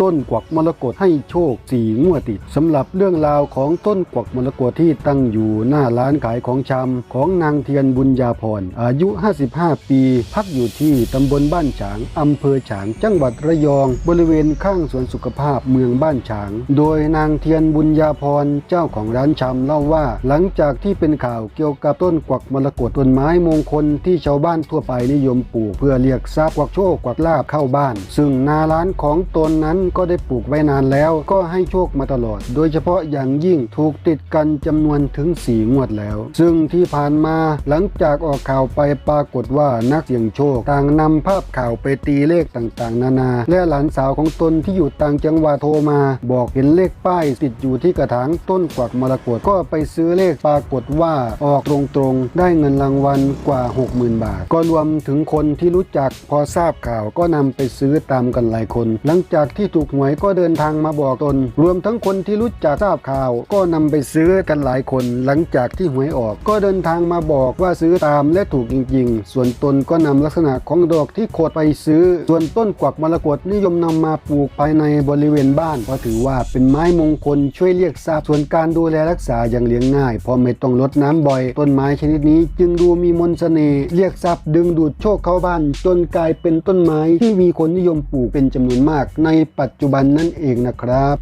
ต้นกวักมรกตให้โชคสี่งวดติดสำหรับเรื่องราวของต้นกวักมรกตที่ตั้งอยู่หน้าร้านขายของชำของนางเทียนบุญญาพรอายุ 55 ปี พักอยู่ที่ตำบลบ้านฉางอำเภอฉางจังหวัดระยอง บริเวณข้างสวนสุขภาพเมืองบ้านฉาง โดยนางเทียนบุญญาพรเจ้าของร้านชำเล่าว่า หลังจากที่เป็นข่าวเกี่ยวกับต้นกวักมรกตต้นไม้มงคลที่ชาวบ้านทั่วไปนิยมปลูกเพื่อเรียกทรัพย์กวักโชคกวักลาบเข้าบ้าน ซึ่งนาร้านของตนนั้นก็ได้ปลูกไว้นานแล้วก็ให้โชคมาตลอด โดยเฉพาะอย่างยิ่งถูกติดกันจำนวนถึงสี่งวดแล้ว ซึ่งที่ผ่านมาหลังจากออกข่าวไปปรากฏว่านักเสี่ยงโชคต่างนำภาพข่าวไปตีเลขต่างๆ นานา และหลานสาวของตนที่อยู่ต่างจังหวัดโทรมา บอกเห็นเลขป้ายติดอยู่ที่กระถางต้นกวักมรกตก็ไปซื้อเลขปรากฏว่าออกตรงๆ ได้เงินรางวัลกว่า 60,000 บาท ก็รวมถึงคนที่รู้จักพอทราบข่าวก็นำไปซื้อตามกันหลายคน หลังจากที่ถูกหวยก็เดินทางมาบอกตน รวมทั้งคนที่รู้จักทราบข่าว ก็นำไปซื้อกันหลายคน หลังจากที่หวยออก ก็เดินทางมาบอกว่าซื้อตามและถูกจริง ๆ ส่วนตนก็นำลักษณะของดอกที่โคดไปซื้อ ส่วนต้นกวักมรกตนิยมนำมาปลูกภายในบริเวณบ้านเพราะถือว่าเป็นไม้มงคลช่วยเรียกทรัพย์ส่วนการดูแลรักษาอย่างเลี้ยงง่ายเพราะไม่ต้องรดน้ำบ่อย ต้นไม้ชนิดนี้จึงดูมีมนต์เสน่ห์เรียกทรัพย์ดึงดูดโชคเข้าบ้าน จนกลายเป็นต้นไม้ที่มีคนนิยมปลูกเป็นจำนวนมากในปัจจุบันนั่นเองนะครับ